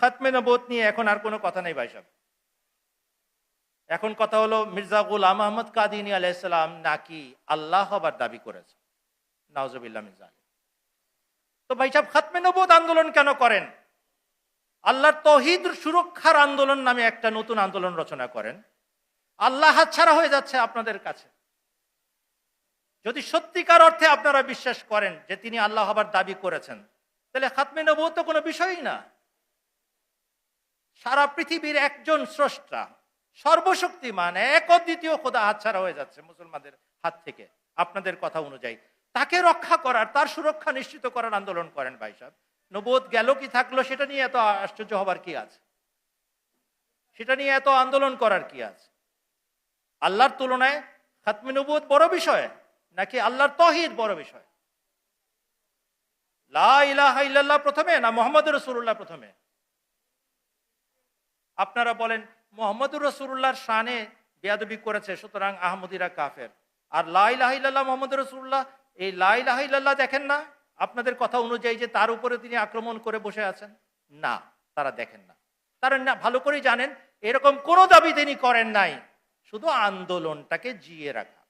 খাতমে নবোধ নিয়ে এখন আর কোনো কথা নেই ভাই সাহেব। এখন কথা হলো মির্জা গুলাম আহমদ কাদিনী আলাইসালাম নাকি আল্লাহ হবার দাবি করেছে। নওয়াজবিল্লা মির্জা তো ভাই সাহেব, খাতমে নবোধ আন্দোলন কেন করেন? আল্লাহর তহিদ সুরক্ষার আন্দোলন নামে একটা নতুন আন্দোলন রচনা করেন। আল্লাহ হাতছাড়া হয়ে যাচ্ছে আপনাদের কাছে। যদি সত্যিকার অর্থে আপনারা বিশ্বাস করেন যে তিনি আল্লাহ হবার দাবি করেছেন, তাহলে খাতমে নবুয়ত তো কোনো বিষয়ই না। সারা পৃথিবীর একজন স্রষ্টা, সর্বশক্তিমান, এক দ্বিতীয় খোদা হাতছাড়া হয়ে যাচ্ছে মুসলমানদের হাত থেকে। আপনাদের কথা অনুযায়ী, তাকে রক্ষা করার, তার সুরক্ষা নিশ্চিত করার আন্দোলন করেন ভাই সাহেব। নবোধ গেল কি থাকল সেটা নিয়ে এত আশ্চর্য হবার কি আছে? সেটা নিয়ে এত আন্দোলন করার কি আছে? আল্লাহর তুলনায় খাতমে নবুয়ত বড় বিষয়, নাকি আল্লাহর তহিদ বড় বিষয়? লা ইলাহা ইল্লাল্লাহ প্রথমে, না মোহাম্মদ রসুল্লাহ প্রথমে? আপনারা বলেন, মোহাম্মদুর রসুল্লাহর শানে বেয়াদবি করেছে, সুতরাং আহমদিরা কাফের। আর লাইলাহিল্লাহ মোহাম্মদ রসুল্লাহ এই লাই লাইলাহিল্লাহ দেখেন না? আপনাদের কথা অনুযায়ী যে তার উপরে তিনি আক্রমণ করে বসে আছেন? না, তারা দেখেন না। তারা না, ভালো করেই জানেন, এরকম কোনো দাবি তিনি করেন নাই। শুধু আন্দোলনটাকে জিয়ে রাখা।